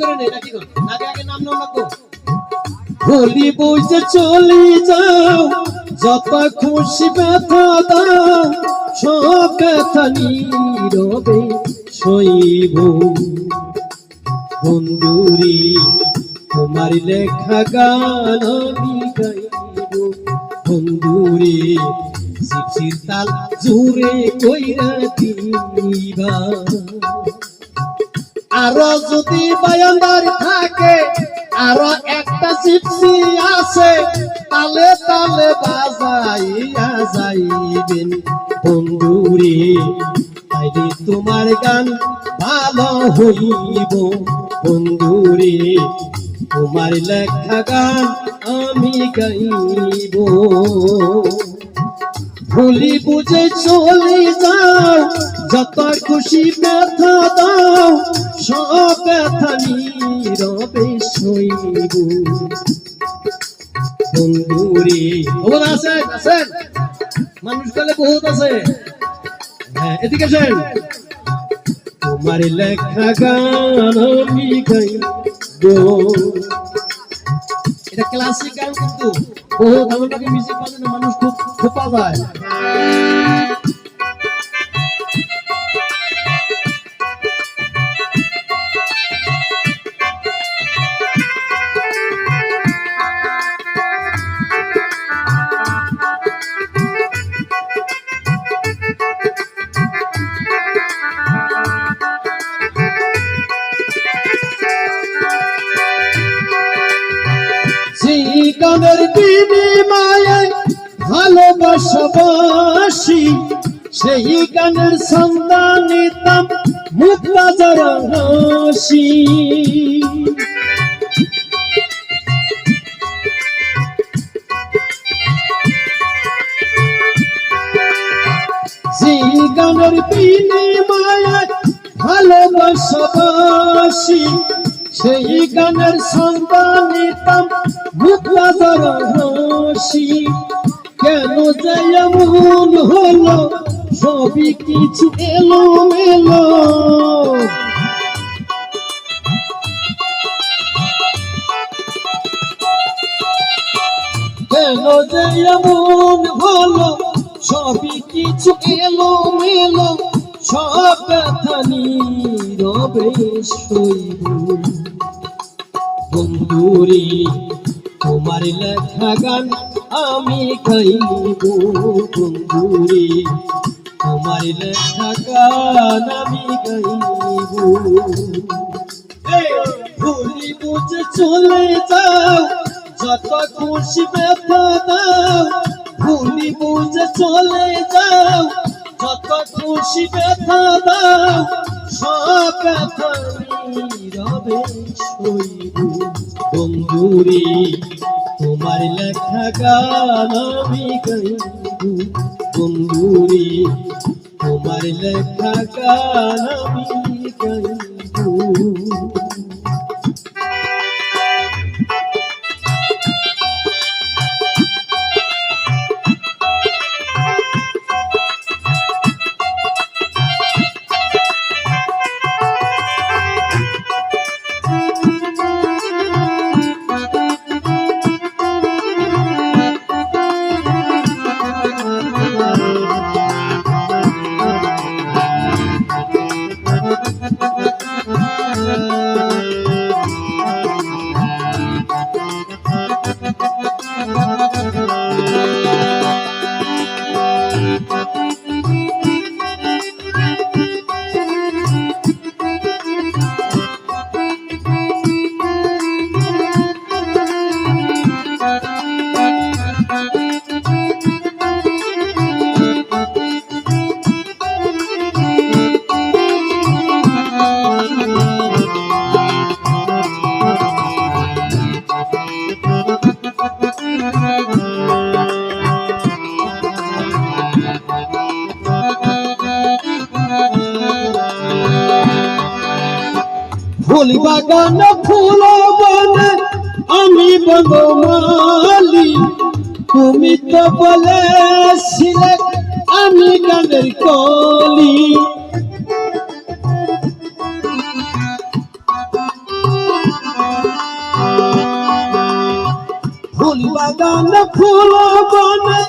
করে নেই বুঝে চলে যাও। যত খুশি ব্যথা দাও, সব ব্যথা নীরবে সইব। বন্ধুরি, তোমার লেখা গান আমি গাইব। বন্ধুরি শিবশির তাল জুড়ে কইরা দিবা। আরও যদি বায়ান্দার থাকে, আরও একটা জিপসি আছে, তালে তালে বাজাইয়া যাইবেন। বন্ধুরে, তাইলে তোমার গান ভালো হইব। বন্ধুরে, তোমার লেখা গান আমি গাইব। ভুলি বুঝে চলে যাও, যত খুশি ব্যথা দাও সব ব্যথা নীরবে সইব বন্ধুরে খবর আছেন বহুত আছে। হ্যাঁ এদিকে আসেন। তোমার লেখা গান আমি এটা ক্লাসিক গান কিন্তু বহুত নাকি মিউজিক মানুষ খুব খোপা যায় গানের বিনিময়ে ভালোবাসাবাসি? সেই গানের সন্ধান নিতাম মুক্তাজার হাসি। সেই গানের বিনিময়ে ভালোবাসাবাসি সেই গানের সন্ধান নিতাম মুখলাজার হাসি কেন যে এমন হলো, সবই কিছু এলো মেলো কেন যে এমন হলো, সবই কিছু এলো মেলো সব ব্যথা নীরবে সইব। বন্ধুরে, তোমার লেখা গান আমি গাইব বন্ধুরে, তোমার লেখা গান আমি গাইব ভুলি বুঝে চলে যাও, যত খুশি ব্যথা দাও। ভুলি বুঝে চলে যাও যত খুশি ব্যথা দাও সব ব্যথা নীরবে সইব বন্ধুরে, তোমার লেখা গান আমি গাইব বন্ধুরে, তোমার লেখা গান ফুল বাগান ফুল বনে আমি বনমালি তুমি তো বলেছিলে আমি গানের কলি। ফুল বনে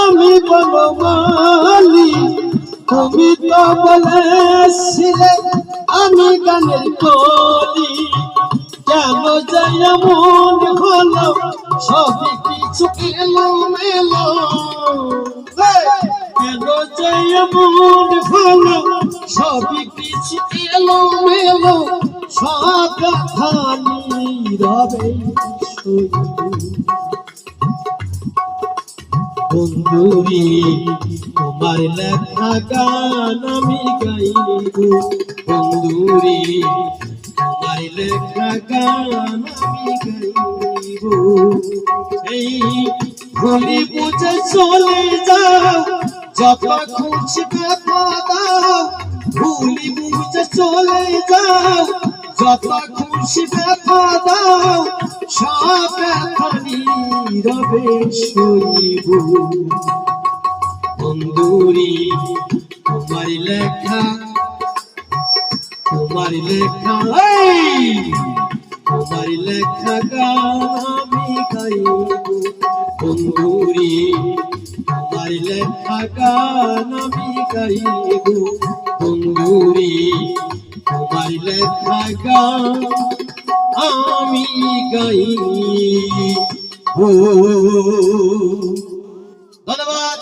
আমি বনমালি তুমি তো বলেছিলে আমি গানের কলি। কেন যাই এমন হলো, সবই কিছু এলো মেলো কেন যাই এমন হলো, সবই কিছু এলো মেলো সব খানি রবে বন্ধুরি তোমার লেখা গান আমি গাইব। বন্ধুরি তোমার লেখা গান আমি গাইব। এই ভুলি বুঝে চলে যাও, যত খুশি কথা দাও ভুলি বুঝে চলে যাও, যত খুশি ব্যথা দাও সব ব্যথা নীরবে সইব বন্ধুরি তোমার লেখা তোমার লেখা তোমার লেখা গান আমি গাইব বন্ধুরি তোমার লেখা গান আমি গাইব বন্ধুরি তোমার লেখা গান আমি গাইব ধন্যবাদ।